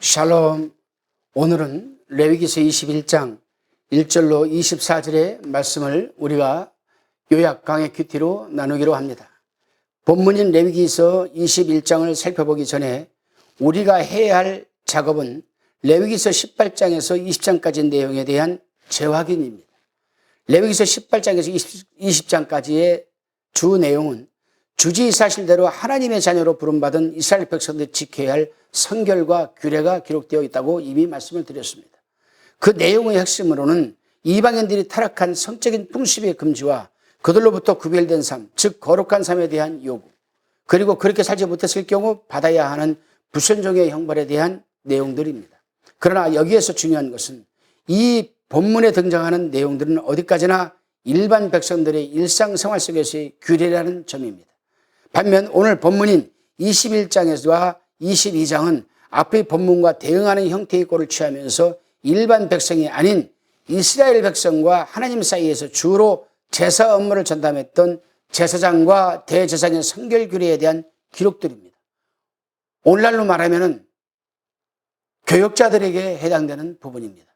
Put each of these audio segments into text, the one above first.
샬롬. 오늘은 레위기서 21장 1절로 24절의 말씀을 우리가 요약 강의 큐티로 나누기로 합니다. 본문인 레위기서 21장을 살펴보기 전에 우리가 해야 할 작업은 레위기서 18장에서 20장까지 내용에 대한 재확인입니다. 레위기서 18장에서 20, 장까지의 주 내용은 주지 사실대로 하나님의 자녀로 부름받은 이스라엘 백성들이 지켜야 할 성결과 규례가 기록되어 있다고 이미 말씀을 드렸습니다. 그 내용의 핵심으로는 이방인들이 타락한 성적인 풍습의 금지와 그들로부터 구별된 삶, 즉 거룩한 삶에 대한 요구, 그리고 그렇게 살지 못했을 경우 받아야 하는 불순종의 형벌에 대한 내용들입니다. 그러나 여기에서 중요한 것은 이 본문에 등장하는 내용들은 어디까지나 일반 백성들의 일상생활 속에서의 규례라는 점입니다. 반면 오늘 본문인 21장에서와 22장은 앞의 본문과 대응하는 형태의 꼴을 취하면서 일반 백성이 아닌 이스라엘 백성과 하나님 사이에서 주로 제사 업무를 전담했던 제사장과 대제사장의 성결 규례에 대한 기록들입니다. 오늘날로 말하면은 교역자들에게 해당되는 부분입니다.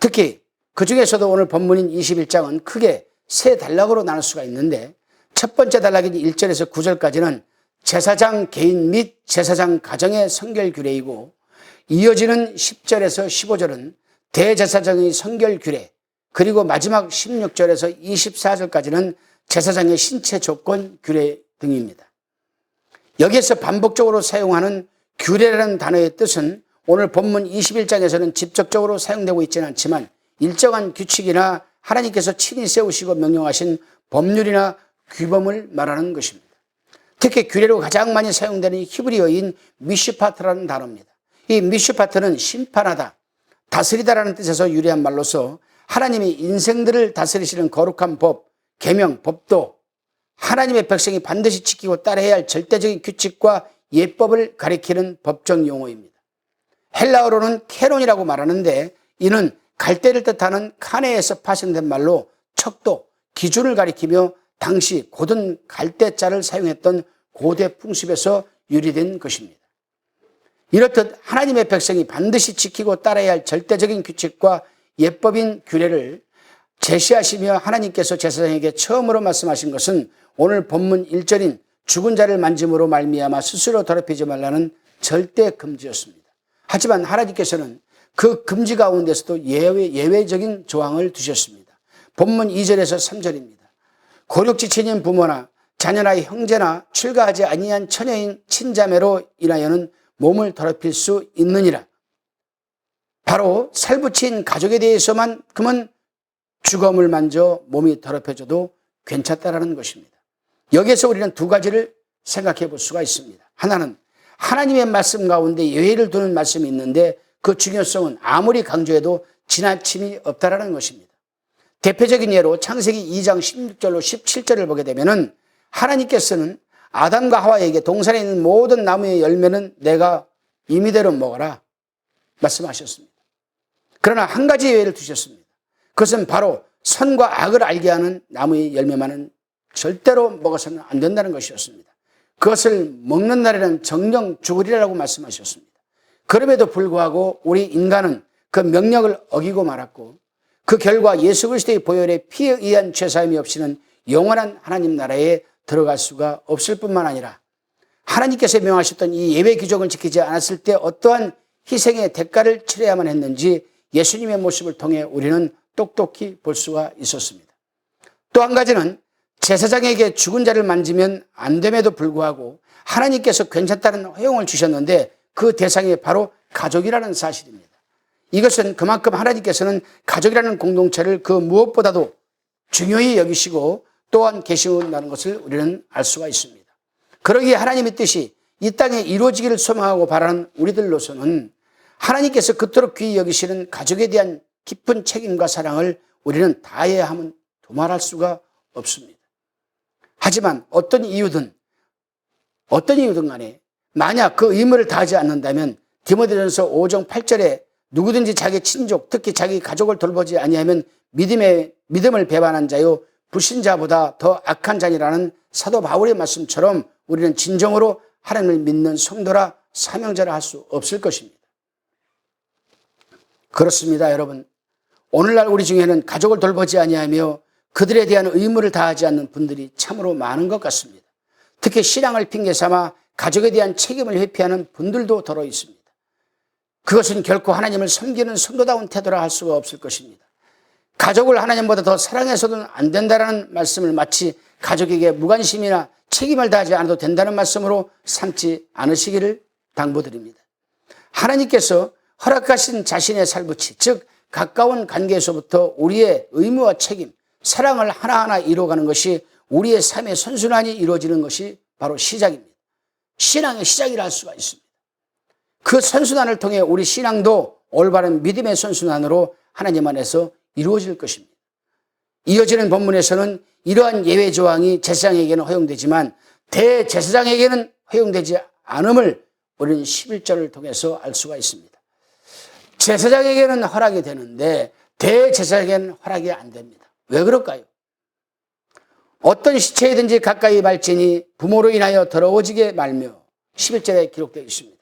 특히 그 중에서도 오늘 본문인 21장은 크게 세 단락으로 나눌 수가 있는데 첫 번째 단락인 1절에서 9절까지는 제사장 개인 및 제사장 가정의 성결 규례이고 이어지는 10절에서 15절은 대제사장의 성결 규례 그리고 마지막 16절에서 24절까지는 제사장의 신체 조건 규례 등입니다. 여기에서 반복적으로 사용하는 규례라는 단어의 뜻은 오늘 본문 21장에서는 직접적으로 사용되고 있지는 않지만 일정한 규칙이나 하나님께서 친히 세우시고 명령하신 법률이나 규범을 말하는 것입니다. 특히 규례로 가장 많이 사용되는 히브리어인 미슈파트라는 단어입니다. 이 미슈파트는 심판하다, 다스리다라는 뜻에서 유래한 말로서 하나님이 인생들을 다스리시는 거룩한 법, 계명, 법도 하나님의 백성이 반드시 지키고 따라야 할 절대적인 규칙과 예법을 가리키는 법정 용어입니다. 헬라어로는 캐론이라고 말하는데 이는 갈대를 뜻하는 카네에서 파생된 말로 척도, 기준을 가리키며 당시 고든 갈대자를 사용했던 고대 풍습에서 유래된 것입니다. 이렇듯 하나님의 백성이 반드시 지키고 따라야 할 절대적인 규칙과 예법인 규례를 제시하시며 하나님께서 제사장에게 처음으로 말씀하신 것은 오늘 본문 1절인 죽은 자를 만짐으로 말미암아 스스로 더럽히지 말라는 절대 금지였습니다. 하지만 하나님께서는 그 금지 가운데서도 예외, 예외적인 조항을 두셨습니다. 본문 2절에서 3절입니다. 고력지체인 부모나 자녀나 형제나 출가하지 아니한 처녀인 친자매로 인하여는 몸을 더럽힐 수 있느니라. 바로 살붙인 가족에 대해서만 그만 주검을 만져 몸이 더럽혀져도 괜찮다라는 것입니다. 여기에서 우리는 두 가지를 생각해 볼 수가 있습니다. 하나는 하나님의 말씀 가운데 예외를 두는 말씀이 있는데 그 중요성은 아무리 강조해도 지나침이 없다라는 것입니다. 대표적인 예로 창세기 2장 16절로 17절을 보게 되면은 하나님께서는 아담과 하와에게 동산에 있는 모든 나무의 열매는 내가 임의대로 먹어라 말씀하셨습니다. 그러나 한 가지 예외를 두셨습니다. 그것은 바로 선과 악을 알게 하는 나무의 열매만은 절대로 먹어서는 안 된다는 것이었습니다. 그것을 먹는 날에는 정령 죽으리라고 말씀하셨습니다. 그럼에도 불구하고 우리 인간은 그 명령을 어기고 말았고 그 결과 예수 그리스도의 보혈에 피에 의한 죄사함이 없이는 영원한 하나님 나라에 들어갈 수가 없을 뿐만 아니라 하나님께서 명하셨던 이 예외 규정을 지키지 않았을 때 어떠한 희생의 대가를 치러야만 했는지 예수님의 모습을 통해 우리는 똑똑히 볼 수가 있었습니다. 또 한 가지는 제사장에게 죽은 자를 만지면 안 됨에도 불구하고 하나님께서 괜찮다는 허용을 주셨는데 그 대상이 바로 가족이라는 사실입니다. 이것은 그만큼 하나님께서는 가족이라는 공동체를 그 무엇보다도 중요히 여기시고 또한 계시는다는 것을 우리는 알 수가 있습니다. 그러기에 하나님의 뜻이 이 땅에 이루어지기를 소망하고 바라는 우리들로서는 하나님께서 그토록 귀히 여기시는 가족에 대한 깊은 책임과 사랑을 우리는 다해야 하면 도말할 수가 없습니다. 하지만 어떤 이유든 어떤 이유든 간에 만약 그 의무를 다하지 않는다면 디모데전서 5장 8절에 누구든지 자기 친족 특히 자기 가족을 돌보지 아니하면 믿음의 믿음을 배반한 자요 불신자보다 더 악한 자니라는 사도 바울의 말씀처럼 우리는 진정으로 하나님을 믿는 성도라 사명자라 할 수 없을 것입니다. 그렇습니다, 여러분. 오늘날 우리 중에는 가족을 돌보지 아니하며 그들에 대한 의무를 다하지 않는 분들이 참으로 많은 것 같습니다. 특히 신앙을 핑계 삼아 가족에 대한 책임을 회피하는 분들도 더러 있습니다. 그것은 결코 하나님을 섬기는 성도다운 태도라 할 수가 없을 것입니다. 가족을 하나님보다 더 사랑해서는 안 된다는 말씀을 마치 가족에게 무관심이나 책임을 다하지 않아도 된다는 말씀으로 삼지 않으시기를 당부드립니다. 하나님께서 허락하신 자신의 살부치, 즉 가까운 관계에서부터 우리의 의무와 책임, 사랑을 하나하나 이루어가는 것이 우리의 삶의 선순환이 이루어지는 것이 바로 시작입니다. 신앙의 시작이라 할 수가 있습니다. 그 선순환을 통해 우리 신앙도 올바른 믿음의 선순환으로 하나님 안에서 이루어질 것입니다. 이어지는 본문에서는 이러한 예외 조항이 제사장에게는 허용되지만 대제사장에게는 허용되지 않음을 우리는 11절을 통해서 알 수가 있습니다. 제사장에게는 허락이 되는데 대제사장에게는 허락이 안 됩니다. 왜 그럴까요? 어떤 시체이든지 가까이 말지니 부모로 인하여 더러워지게 말며 11절에 기록되어 있습니다.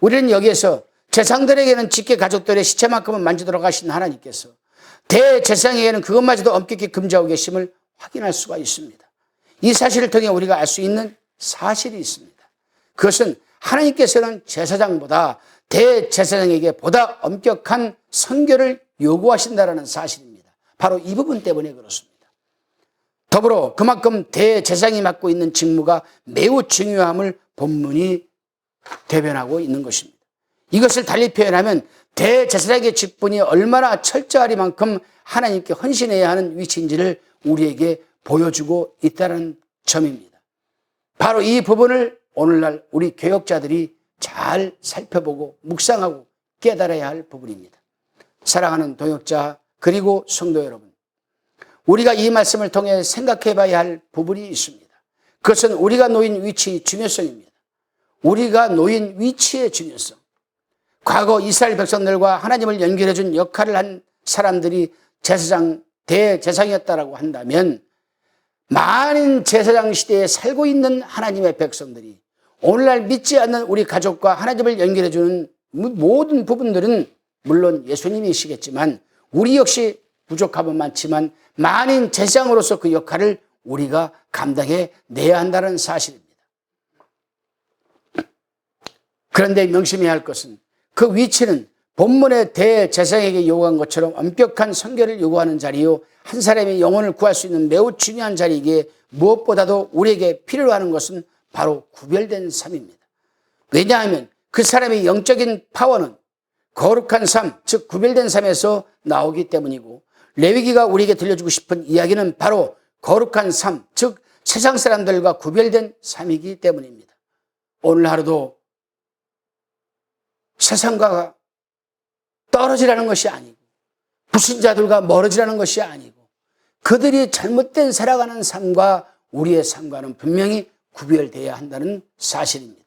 우리는 여기에서 제상들에게는 직계 가족들의 시체만큼은 만지도록 하신 하나님께서 대제사장에게는 그것마저도 엄격히 금지하고 계심을 확인할 수가 있습니다. 이 사실을 통해 우리가 알 수 있는 사실이 있습니다. 그것은 하나님께서는 제사장보다 대제사장에게 보다 엄격한 선결을 요구하신다는 사실입니다. 바로 이 부분 때문에 그렇습니다. 더불어 그만큼 대제사장이 맡고 있는 직무가 매우 중요함을 본문이 대변하고 있는 것입니다. 이것을 달리 표현하면 대제사장의 직분이 얼마나 철저하리만큼 하나님께 헌신해야 하는 위치인지를 우리에게 보여주고 있다는 점입니다. 바로 이 부분을 오늘날 우리 교역자들이 잘 살펴보고 묵상하고 깨달아야 할 부분입니다. 사랑하는 동역자 그리고 성도 여러분, 우리가 이 말씀을 통해 생각해 봐야 할 부분이 있습니다. 그것은 우리가 놓인 위치의 중요성입니다. 우리가 놓인 위치의 중요성. 과거 이스라엘 백성들과 하나님을 연결해 준 역할을 한 사람들이 제사장, 대제사장이었다라고 한다면 많은 제사장 시대에 살고 있는 하나님의 백성들이 오늘날 믿지 않는 우리 가족과 하나님을 연결해 주는 모든 부분들은 물론 예수님이시겠지만 우리 역시 부족함은 많지만 많은 제사장으로서 그 역할을 우리가 감당해 내야 한다는 사실입니다. 그런데 명심해야 할 것은 그 위치는 본문의 대제사장에게 요구한 것처럼 엄격한 성결을 요구하는 자리요 한 사람의 영혼을 구할 수 있는 매우 중요한 자리이기에 무엇보다도 우리에게 필요로 하는 것은 바로 구별된 삶입니다. 왜냐하면 그 사람의 영적인 파워는 거룩한 삶, 즉 구별된 삶에서 나오기 때문이고 레위기가 우리에게 들려주고 싶은 이야기는 바로 거룩한 삶, 즉 세상 사람들과 구별된 삶이기 때문입니다. 오늘 하루도 세상과 떨어지라는 것이 아니고 불신자들과 멀어지라는 것이 아니고 그들이 잘못된 살아가는 삶과 우리의 삶과는 분명히 구별되어야 한다는 사실입니다.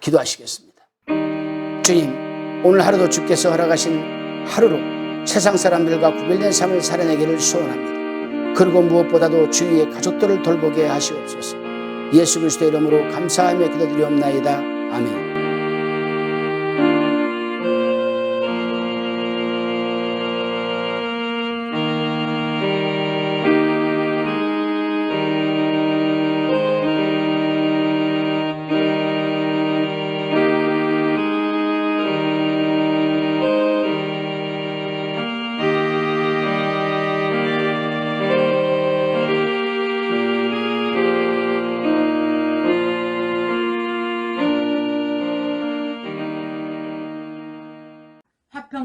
기도하시겠습니다. 주님, 오늘 하루도 주께서 허락하신 하루로 세상 사람들과 구별된 삶을 살아내기를 소원합니다. 그리고 무엇보다도 주위의 가족들을 돌보게 하시옵소서. 예수 그리스도의 이름으로 감사하며 기도드리옵나이다. 아멘.